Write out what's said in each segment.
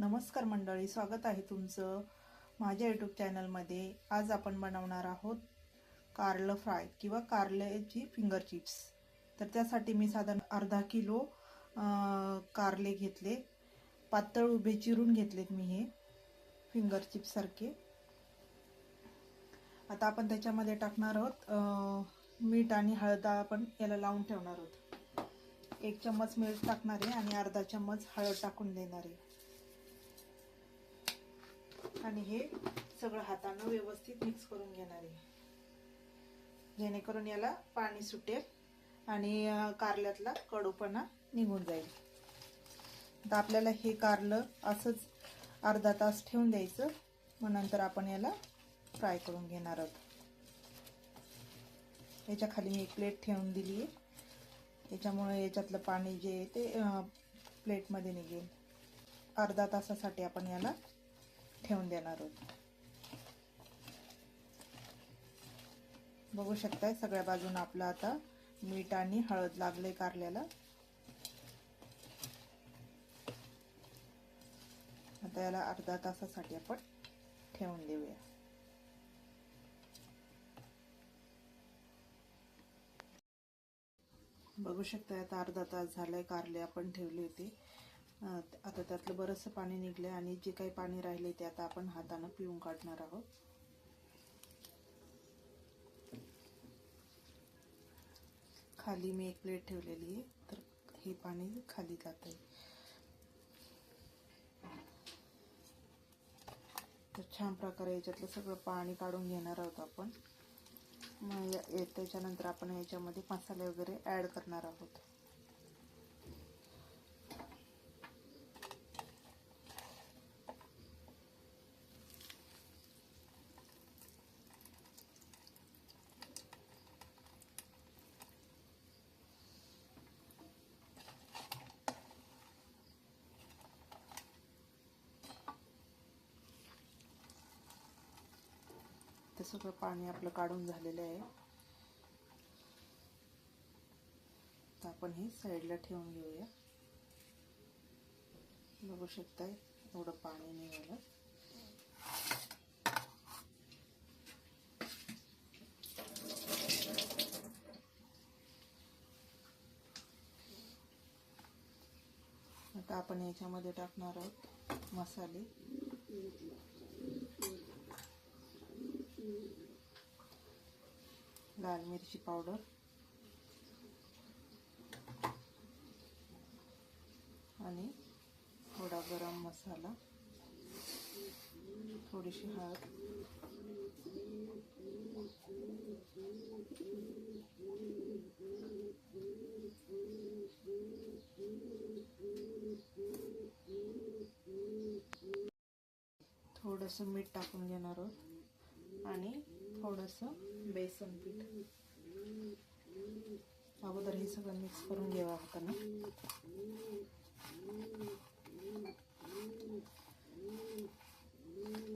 नमस्कार मंडळी स्वागत आहे तुमचं माझ्या यूट्यूब चॅनलमध्ये आज आपण बनवणार आहोत कारलं फ्राय किंवा कारल्याची फिंगर चिप्स तर त्यासाठी मी साधारण अर्धा किलो कारले घेतले. पातळ उभे चिरून घेतलेत मी हे फिंगर चिप्ससारखे आता आपण त्याच्यामध्ये टाकणार आहोत मीठ आणि हळद आपण याला लावून ठेवणार आहोत. एक चम्मच मीठ टाकणार आहे आणि अर्धा चम्मच हळद टाकून देणार आहे. आणि हे सगळं हातानं व्यवस्थित मिक्स करून घेणार आहे. जेणेकरून याला पाणी सुटेल आणि कारल्यातला कडूपणा निघून जाईल. आता आपल्याला हे कारलं असंच अर्धा तास ठेवून द्यायचं. मग नंतर आपण याला फ्राय करून घेणार आहोत. याच्या खाली मी एक प्लेट ठेवून दिली आहे. याच्यामुळे याच्यातलं पाणी जे आहे ते प्लेटमध्ये निघेल. अर्धा तासासाठी आपण याला ठेवून देणार आहोत बघू शकताय सगळ्या बाजून आपलं आता मीठ आणि हळद लागले कारल्याला. आता याला अर्धा तासासाठी आपण ठेवून देऊया. बघू शकता आता अर्धा तास झालाय कारले आपण ठेवले होते. आता त्यातलं बरंचसं पाणी निघलंय आणि जे काही पाणी राहिले ते आता आपण हातानं पिऊन काढणार आहोत. खाली मी एक प्लेट ठेवलेली आहे तर हे पाणी खाली जात आहे. तर छान प्रकारे याच्यातलं सगळं पाणी काढून घेणार आहोत आपण. मग या- त्याच्यानंतर आपण याच्यामध्ये मसाले वगैरे ॲड करणार आहोत. ते सगळं पाणी आपलं काढून झालेलं आहे. तर आपण हे साईडला ठेवून घेऊया. बघू शकताय एवढं पाणी निघालं. आता आपण याच्यामध्ये टाकणार आहोत मसाले. लाल मिरची पावडर. आणि थोडा गरम मसाला. थोडीशी हळद. थोडंसं मीठ टाकून घेणार आहोत. आणि थोडंसं बेसन पीठ. अगोदर हे सगळं मिक्स करून घ्यावं हातानं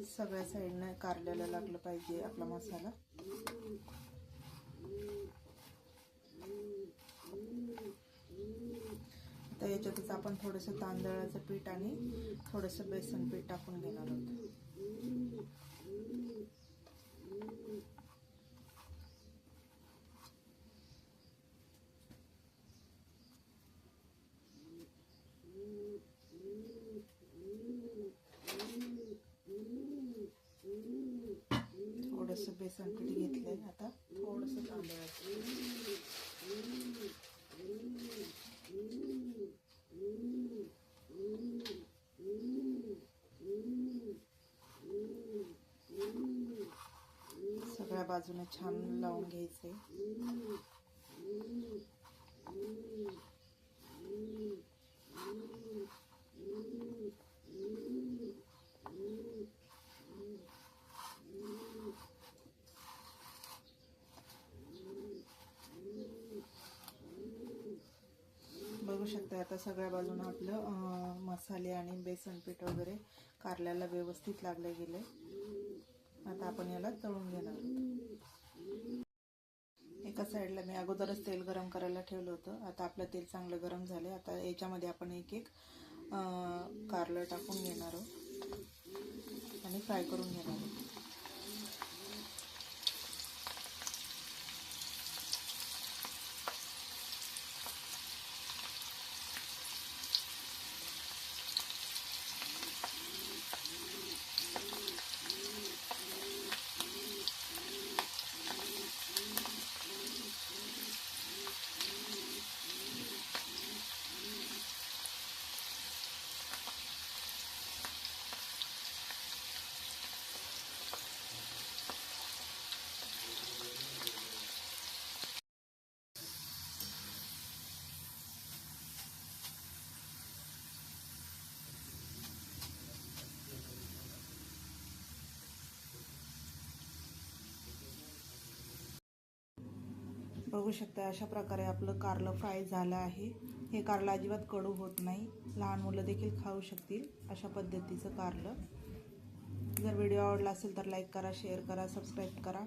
सगळ्या साईडनं कारल्याला लागलं पाहिजे आपला मसाला. आता याच्यातच आपण थोडंसं तांदळाचं पीठ आणि थोडंसं बेसन पीठ टाकून घेणार आहोत. बेसन पीठ घेतलंय आता। थोडंसं छान लावून घ्यायचंय शकता आता सगळ्या बाजूनं आपलं मसाले आणि बेसन पीठ वगैरे कारल्याला व्यवस्थित लागले गेले. आता आपण याला तळून घेणार. आहोत. एका साईडला मी अगोदरच तेल गरम करायला ठेवलं होतं. आता आपलं तेल चांगलं गरम झालं आता याच्यामध्ये आपण एक एक कारलं टाकून घेणार आहोत आणि फ्राय करून घेणार आहोत. बघू शकता अशा प्रकारे आपलं कारलं फ्राय झालं आहे. हे कारलं अजिबात कडू होत नाही. लहान मुलं देखील खाऊ शकतील अशा पद्धतीचं कारलं. जर व्हिडिओ आवडला असेल तर लाईक करा शेअर करा सबस्क्राईब करा.